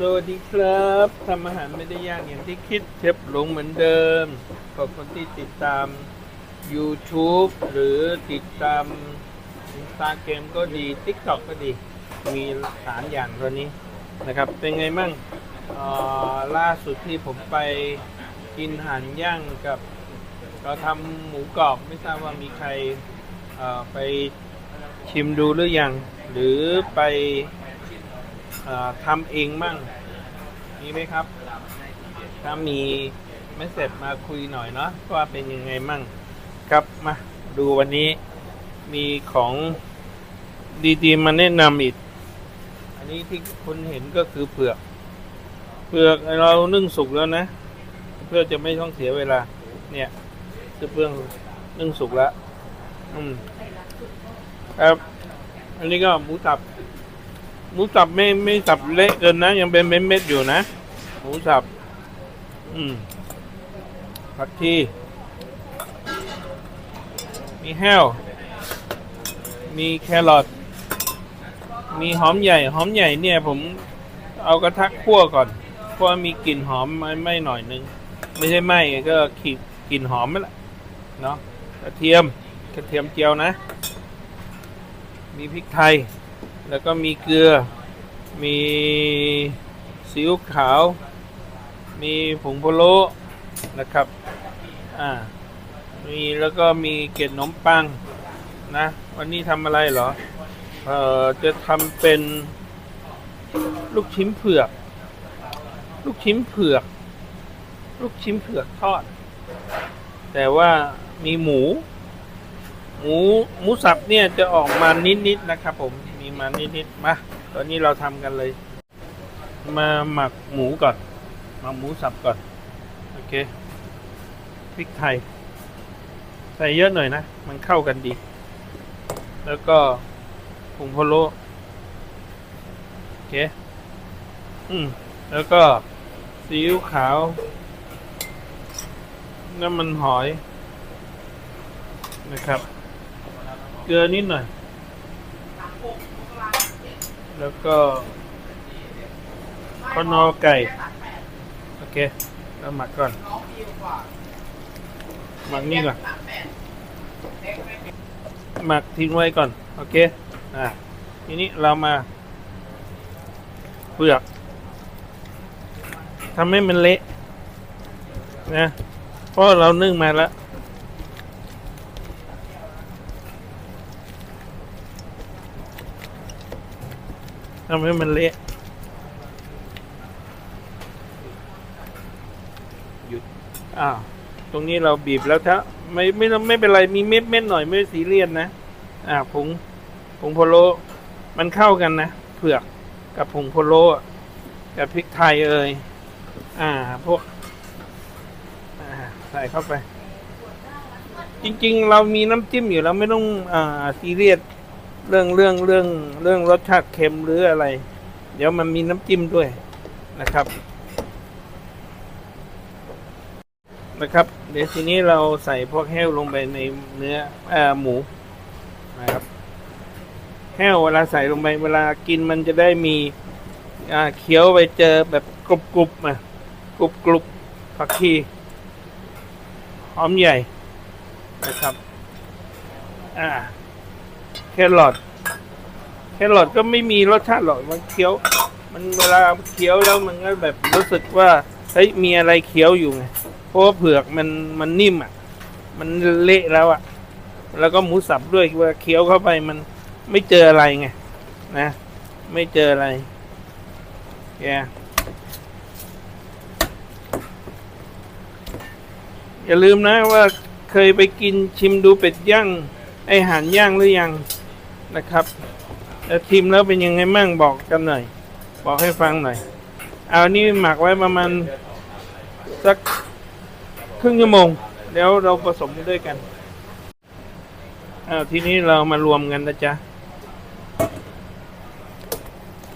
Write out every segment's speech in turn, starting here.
สวัสดีครับทำอาหารไม่ได้ยากอย่างที่คิดเชฟหลงเหมือนเดิม ขอบคนที่ติดตาม YouTube หรือติดตามอินสตาแกรมก็ดี TikTok ก็ดี มีสามอย่างตัวนี้นะครับ เป็นไงมั่งออล่าสุดที่ผมไปกินอาหารย่างกับ เราทำหมูกรอบไม่ทราบว่ามีใครออไปชิมดูหรือยัง หรือไป ทำเองมั่ง มีไหมครับ ถ้ามีไม่เสร็จมาคุยหน่อยเนาะว่าเป็นยังไงมั่ง ครับมาดูวันนี้มีของดีๆมาแนะนำอีก อันนี้ที่คุณเห็นก็คือเผือกเผือกเรานึ่งสุกแล้วนะ เพื่อจะไม่ต้องเสียเวลา เนี่ยคือเพื่องนึ่งสุกแล้ว อืมครับ อันนี้ก็หมูสับ หมูสับไม่ไม่สับเละเกินนะ ยังเป็นเม็ดๆอยู่นะ หมูสับ อืมผักชี มีแห้ว มีแครอท มีหอมใหญ่ หอมใหญ่เนี่ย ผมเอากระทะคั่วก่อน เพราะมีกลิ่นหอมไม่ไม่หน่อยนึง ไม่ใช่ไหมก็ขีดกลิ่นหอมไม่ละเนาะ กระเทียม กระเทียมเจียวนะ มีพริกไทย แล้วก็มีเกลือ มีซีอิ๊วขาว มีผงพะโล้นะครับ อ่า มีแล้วก็มีเกล็ดขนมปังนะ วันนี้ทำอะไรเหรอ เอ่อ จะทำเป็นลูกชิ้นเผือก ลูกชิ้นเผือก ลูกชิ้นเผือกทอด แต่ว่ามีหมู หมูหมูสับเนี่ยจะออกมานิดๆนะครับผม มีมานิดๆมาตอนนี้เราทำกันเลย มาหมักหมูก่อนหมักหมูสับก่อน โอเคพริกไทย ใส่เยอะหน่อยนะ มันเข้ากันดี แล้วก็ผงพะโล้โอเค อืม แล้วก็ซีอิ๊วขาว น้ำมันหอย นะครับ เกลือนิดหน่อย แล้วก็ข้าวนอไก่ โอเคแล้วหมักก่อน หมักนี่ก่อน หมักทิ้งไว้ก่อน โอเค อะ ทีนี้เรามาเปลือกทำให้มันเละนะเพราะเรานึ่งมาแล้วำให้มันเละหยุดอ้าวตรงนี้เราบีบแล้วถ้าไม่ไม่ต้องไม่เป็นไรมีเม็ดเม็ดหน่อยไม่ซีเรียสนะอ่าผงผงโพโลมันเข้ากันนะเผือกกับผงโพโลอะกับพริกไทยเอ่ยอ่าพวกอ่าใส่เข้าไป จริง ๆ เรามีน้ำจิ้มอยู่แล้วไม่ต้องอ่าซีเรียส เรื่องเรื่องเรื่องเรื่องรสชาติเค็มหรืออะไร เดี๋ยวมันมีน้ำจิ้มด้วยนะครับ นะครับ เดี๋ยวทีนี้เราใส่พวกแห้วลงไปในเนื้ออหมูนะครับ แห้วเวลาใส่ลงไปเวลากินมันจะได้มีเคี้ยวไปเจอแบบกรุบกรุบๆมากรุบกรุบผักชีหอมใหญ่นะครับ อ่า แครอทแครอทก็ไม่มีรสชาติหรอกมันเคี้ยว มันเวลาเคี้ยวแล้วมันก็แบบรู้สึกว่าเฮ้ยมีอะไรเคี้ยวอยู่ไงเพราะเผือกมันมันนิ่มอะ มันเละแล้วอะ แล้วก็หมูสับด้วยเวลาเคี้ยวเข้าไปมันไม่เจออะไรไงนะ ไม่เจออะไรแกอย่าลืมนะว่าเคยไปกินชิมดูเป็ดย่างไอหารย่างหรือยัง นะครับแล้วชิมแล้วเป็นยังไงมั่งบอกกันหน่อย บอกให้ฟังหน่อย เอานี่หมักไว้ประมาณสักครึ่งชั่วโมง แล้วเราผสมด้วยกันเอาทีนี้เรามารวมกันนะจ๊ะ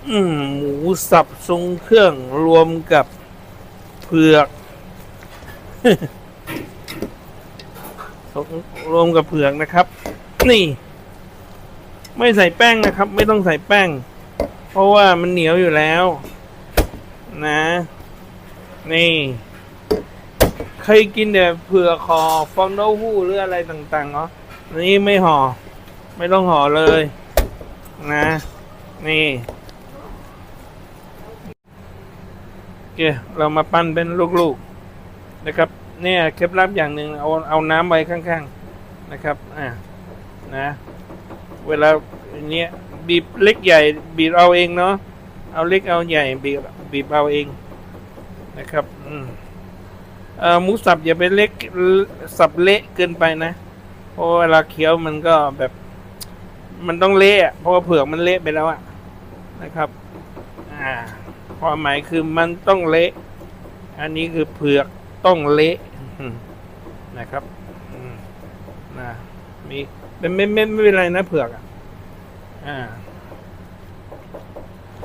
หมูสับทรงเครื่องรวมกับเผือก รวมกับเผือกนะครับ นี่ ไม่ใส่แป้งนะครับ ไม่ต้องใส่แป้ง เพราะว่ามันเหนียวอยู่แล้ว นะ นี่เคยกินแต่เผือกคอฟองเต้าหู้หรืออะไรต่างๆเนาะนี่ไม่ห่อ ไม่ต้องห่อเลย นะ นี่โอเคเรามาปั้นเป็นลูกๆนะครับ เนี่ยเคล็ดลับอย่างหนึ่งเอาเอาน้ำไว้ข้างๆนะครับ อ่านะ เวลาเนี้ยบีบเล็กใหญ่บีบเอาเองเนาะเอาเล็กเอาใหญ่บีบบีบเอาเองนะครับอืมหมูสับอย่าไปเล็กสับเละเกินไปนะเพราะเวลาเคี้ยวมันก็แบบ มันต้องเละเพราะว่าเผือกมันเละไปแล้วอะนะครับอ่าความหมายคือมันต้องเละ อันนี้คือเผือกต้องเละนะครับนะมี เป็นไม่ไม่ไม่เป็นไรนะเผือกอะ อ่า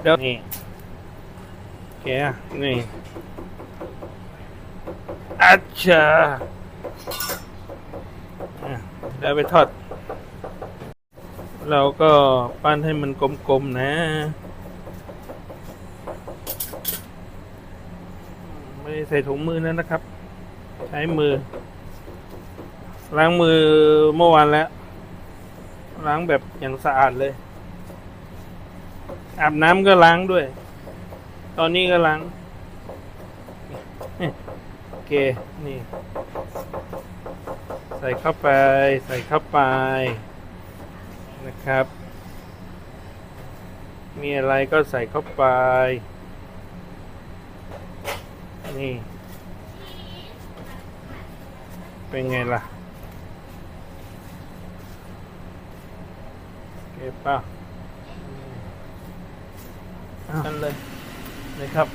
เดี๋ยวนี่โอเคอะนี่อัจฉาอะเดี๋ยวไปทอด เราก็ปั้นให้มันกลมๆนะ ไม่ได้ใส่ถุงมือนะนะครับ ใช้มือ ล้างมือเมื่อวานแล้ว ล้างแบบอย่างสะอาดเลย อาบน้ำก็ล้างด้วย ตอนนี้ก็ล้าง โอเค นี่ ใส่เข้าไป ใส่เข้าไป นะครับ มีอะไรก็ใส่เข้าไป นี่ เป็นไงล่ะ เก็บป่ะนั่นเลยนะครับ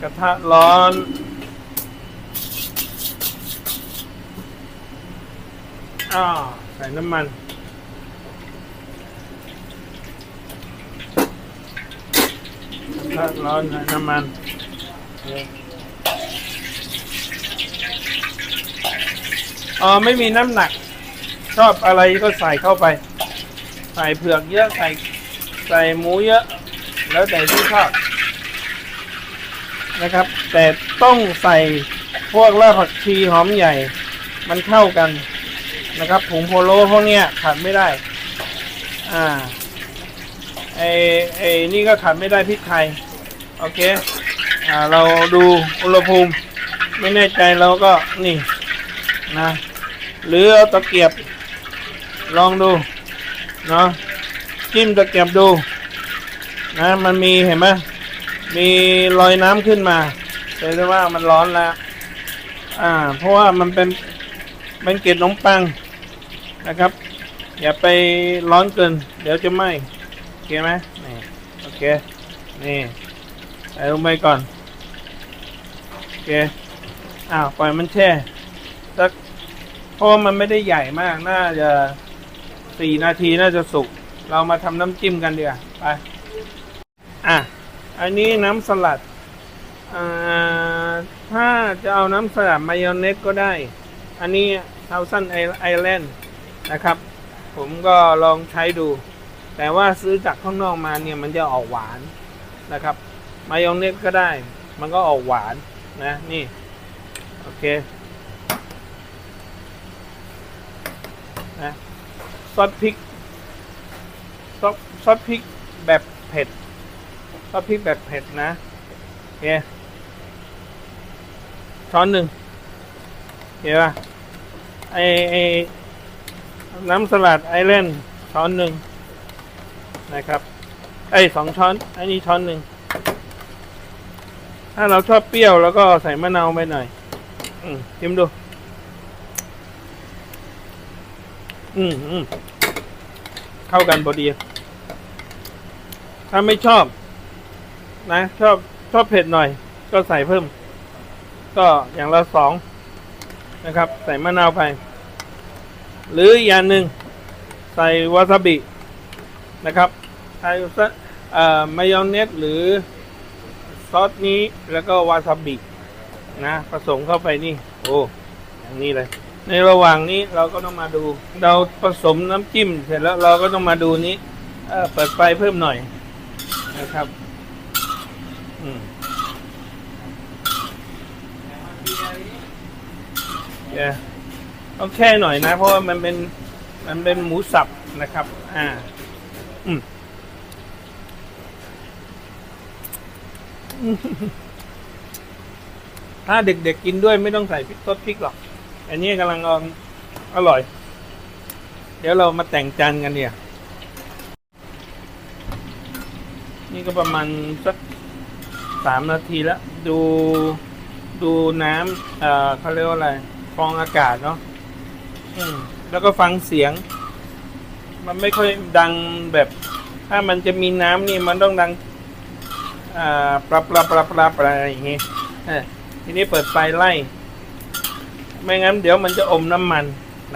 กระทะร้อน อ้าวใส่น้ำมันกระทะร้อนใส่น้ำมันอ๋อไม่มีน้ำหนัก ชอบอะไรก็ใส่เข้าไป ใส่เผือกเยอะใส่ใส่หมูเยอะ แล้วแต่ที่ชอบนะครับ แต่ต้องใส่พวกรากผักชีหอมใหญ่ มันเข้ากันนะครับผงโพโลพวกเนี้ยขาดไม่ได้ อ่าไอไอนี่ก็ขาดไม่ได้พริกไทย โอเค อ่า เราดูอุณหภูมิ ไม่แน่ใจเราก็นี่นะ หรือเอาตะเกียบ ลองดู เนาะจิ้มตะเกียบดู นะ มันมีเห็นไหมมีรอยน้ำขึ้นมาแสดงว่ามันร้อนแล้ว อ่า เพราะว่ามันเป็นเป็นเกล็ดขนมปังนะครับ อย่าไปร้อนเกิน เดี๋ยวจะไหม้โอเคไหมนี่โอเค นี่ใส่ลงไปก่อน โอเค อ้าว ปล่อยมันแช่สักเพราะว่ามันไม่ได้ใหญ่มาก น่าจะ สี่นาทีน่าจะสุก เรามาทำน้ำจิ้มกันเดีกว่าไป อะ อันนี้น้ำสลัด อ่า ถ้าจะเอาน้ำสลัดมายองเนสก็ได้ อันนี้เทาสันไอแลนด์นะครับ ผมก็ลองใช้ดู แต่ว่าซื้อจากข้างนอกมาเนี่ยมันจะออกหวานนะครับ มายองเนสก็ได้ มันก็ออกหวานนะ นี่ โอเค นะ ซอสพริกซอสซอสพริกแบบเผ็ดซอสพริกแบบเผ็ดนะโอเคช้อนหนึ่งเห็นป่ะไอไอน้ำสลัดไอแลนช้อนหนึ่งนะครับไอสองช้อนอันนี้ช้อนหนึ่งถ้าเราชอบเปรี้ยวแล้วก็ใส่มะนาวไปหน่อย อืมชิมดู อืมอืมเข้ากันพอดี ถ้าไม่ชอบ นะ ชอบชอบเผ็ดหน่อย ก็ใส่เพิ่ม ก็อย่างละสองนะครับ ใส่มะนาวไป หรืออย่างหนึ่งใส่วาซาบินะครับใส่ซะเอ่อมายองเนสหรือซอสนี้แล้วก็วาซาบินะผสมเข้าไปนี่ โอ้อย่างนี้เลย ในระหว่างนี้เราก็ต้องมาดู เราผสมน้ำจิ้มเสร็จแล้วเราก็ต้องมาดูนี้เปิดไฟเพิ่มหน่อยนะครับ อืมเอาแค่หน่อยนะ เพราะว่ามันเป็นมันเป็นหมูสับนะครับ อ่า อืมถ้าเด็กๆกินด้วยไม่ต้องใส่พริกซดพริกหรอก อันนี้กำลังอร่อย เดี๋ยวเรามาแต่งจานกันเดียวนี่ก็ประมาณสักสามนาทีแล้ว ดูดูน้ำเอ่อเขาเรียกว่าอะไรฟองอากาศเนาะอืมแล้วก็ฟังเสียง มันไม่ค่อยดังแบบ ถ้ามันจะมีน้ำนี่มันต้องดังอ่าปรับปรับปรับปรับอะไรอย่างงี้เออทีนี้เปิดไฟไล่ ไม่งั้นเดี๋ยวมันจะอมน้ำมัน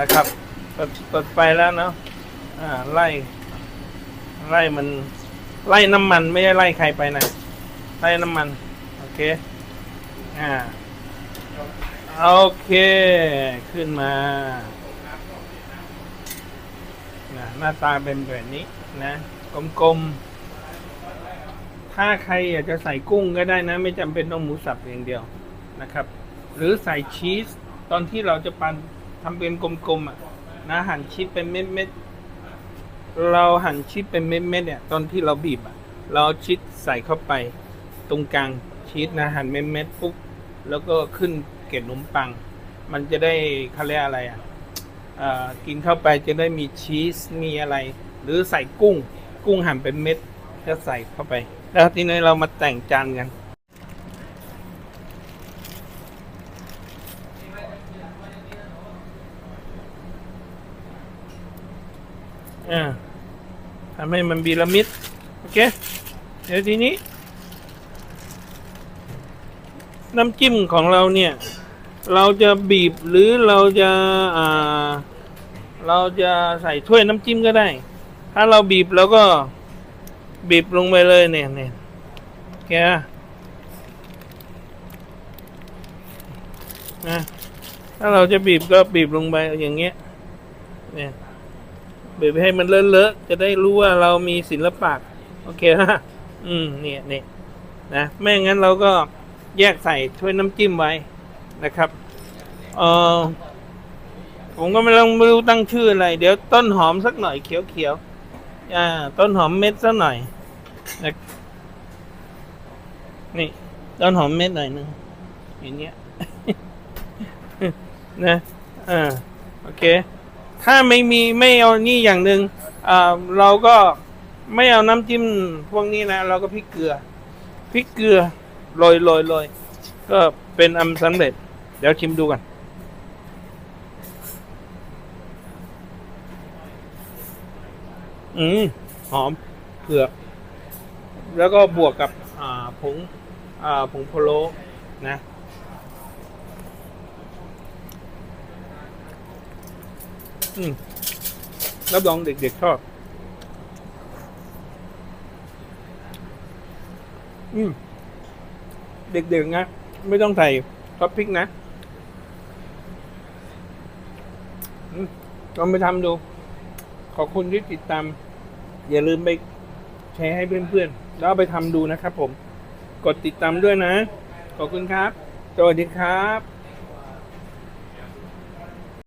นะครับเปิดเปิดไฟแล้วเนาะอ่าไล่ไล่มันไล่น้ำมันไม่ได้ไล่ใครไปนะไล่น้ำมันโอเคอ่าโอเค ขึ้นมานะหน้าตาเป็นแบบนี้นะกลมๆ ถ้าใครอยากจะใส่กุ้งก็ได้นะ ไม่จำเป็นต้องหมูสับอย่างเดียวนะครับ หรือใส่ชีส ตอนที่เราจะปันทำเป็นกลมๆอะนะหั่นชีสเป็นเม็ดๆเราหั่นชีสเป็นเม็ดๆเนี่ย ตอนที่เราบีบอะ เราชีสใส่เข้าไป ตรงกลางชีสนะหั่นเม็ดๆปุ๊บแล้วก็ขึ้นเกล็ดขนมปัง มันจะได้เขาเรียกอะไรอะกินเข้าไปจะได้มีชีสมีอะไร หรือใส่กุ้ง กุ้งหั่นเป็นเม็ดจะใส่เข้าไป แล้วทีนี้เรามาแต่งจานกัน อ่าทำให้มันบีระมิด โอเค เดี๋ยวทีนี้ น้ำจิ้มของเราเนี่ย เราจะบีบหรือเราจะอ่า เราจะใส่ถ้วยน้ำจิ้มก็ได้ ถ้าเราบีบแล้วก็บีบลงไปเลยเนี่ยเนี่ยแกนะถ้าเราจะบีบก็บีบลงไปอย่างเงี้ยเนี่ย บีบให้มันเลอะๆจะได้รู้ว่าเรามีศิลปะโอเคฮะอืมเนี่ยเนี่ยนะไม่งั้นเราก็แยกใส่ถ้วยน้ำจิ้มไว้นะครับเออผมก็ไม่ต้องไม่รู้ตั้งชื่ออะไร เดี๋ยวต้นหอมสักหน่อยเขียวๆอ่า ต้นหอมเม็ดสักหน่อยนะนี่ ต้นหอมเม็ดหน่อยหนึงอย่างเงี้ยนะอ่าโอเค ถ้าไม่มีไม่เอานี่อย่างหนึ่งอ่าเราก็ไม่เอาน้ำจิ้มพวกนี้นะ เราก็พริกเกลือพริกเกลือโรยโรยโรยก็เป็นอันสำเร็จ เดี๋ยวชิมดูกันอืมหอมเผือก แล้วก็บวกกับผงผงโพโลนะ อืมรับรองเด็กๆชอบ อืม เด็กๆนะ ไม่ต้องใส่ท็อปพริกนะลองไปทำดู ขอบคุณที่ติดตาม อย่าลืมไปแชร์ให้เพื่อนๆ แล้วไปทำดูนะครับผม กดติดตามด้วยนะ ขอบคุณครับ สวัสดีครับ